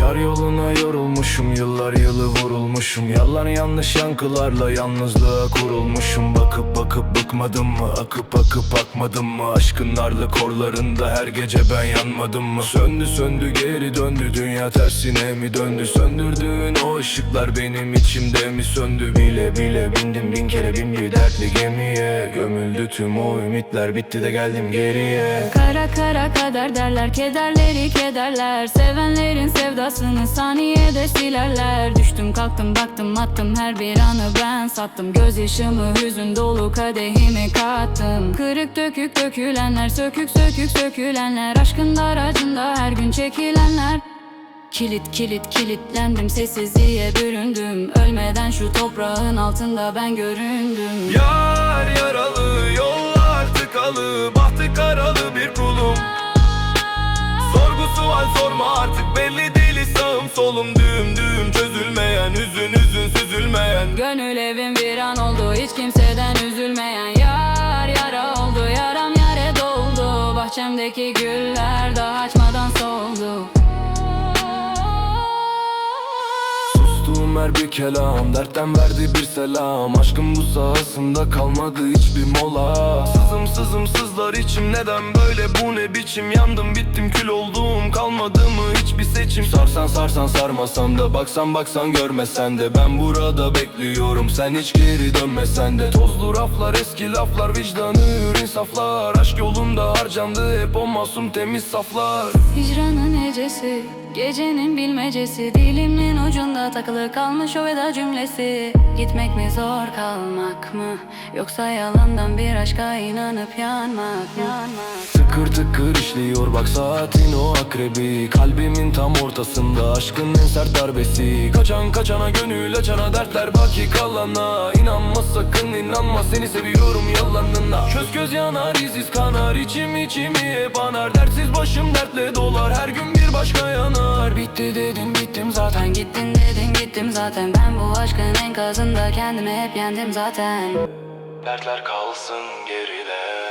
Yar yoluna yorulmuşum Yıllar yılı vurulmuşum. Yalan yanlış yankılarla Yalnızlığa kurulmuşum. Bakıp bakıp bıkmadım mı? Akıp akıp akmadım mı? Aşkın narlı korlarında Her gece ben yanmadım mı? Söndü söndü geri döndü. Dünya tersine mi döndü? Söndürdüğün o ışıklar Benim içimde mi söndü? Bile bile bindim bin kere bin bir dertli gemiye. Gömüldü tüm o ümitler. Bitti de geldim geriye. Kara kara kader derler. Kederleri kederler. Sevenlerin sevdasını saniyede silerler. Düştüm kalktım baktım attım Her bir anı ben sattım. Gözyaşımı hüzün dolu kadehime kattım. Kırık dökük dökülenler Sökük sökük sökülenler. Aşkın daracında her gün çekilenler. Kilit kilit kilitlendim sessizliğe büründüm. Ölmeden şu toprağın altında ben göründüm. Yar yaralı, yollar tıkalı Bahtı karalı bir kulum. Sorgu sual sorma artık belli değil sağım solum Düğüm düğüm çözülmeyen, hüzün hüzün süzülmeyen. Gönül evim viran oldu hiç kimseden üzülmeyen. Yar yara oldu yaram yare doldu. Bahçemdeki güller daha açmadan soldu. Sustuğum her bir kelam Dertten verdi bir selam. Aşkım bu sahasında kalmadı hiçbir mola. Sızım sızım sızlar içim Neden böyle? Bu ne biçim? Yandım bittim kül oldum. Kalmadı mı hiçbir seçim? Sarsan sarsan sarmasan da Baksan baksan görmesen de. Ben burada bekliyorum Sen hiç geri dönmesen de. Tozlu raflar eski laflar Vicdanı ürün saflar Aşk yolunda harcandı hep o masum temiz saflar. Hicranın ecesi Gecenin bilmecesi Dilimin ucunda takılı kalmış o veda cümlesi. Gitmek mi zor kalmak mı? Yoksa yalandan bir aşka inanıp yanmak yanmak Tıkır tıkır işliyor bak saatin o akrebi. Kalbimin tam ortasında aşkın en sert darbesi. Kaçan kaçana gönül açana dertler baki kalana. İnanma sakın inanma seni seviyorum yalanına. Köz göz yanar iziz kanar içim içimi hep anar. Dertsiz başım dertle dolar her gün bir başka Bitti dedim bittim zaten. Gittin dedin gittim zaten. Ben bu aşkın enkazında kendimi hep yendim zaten. Dertler kalsın geriye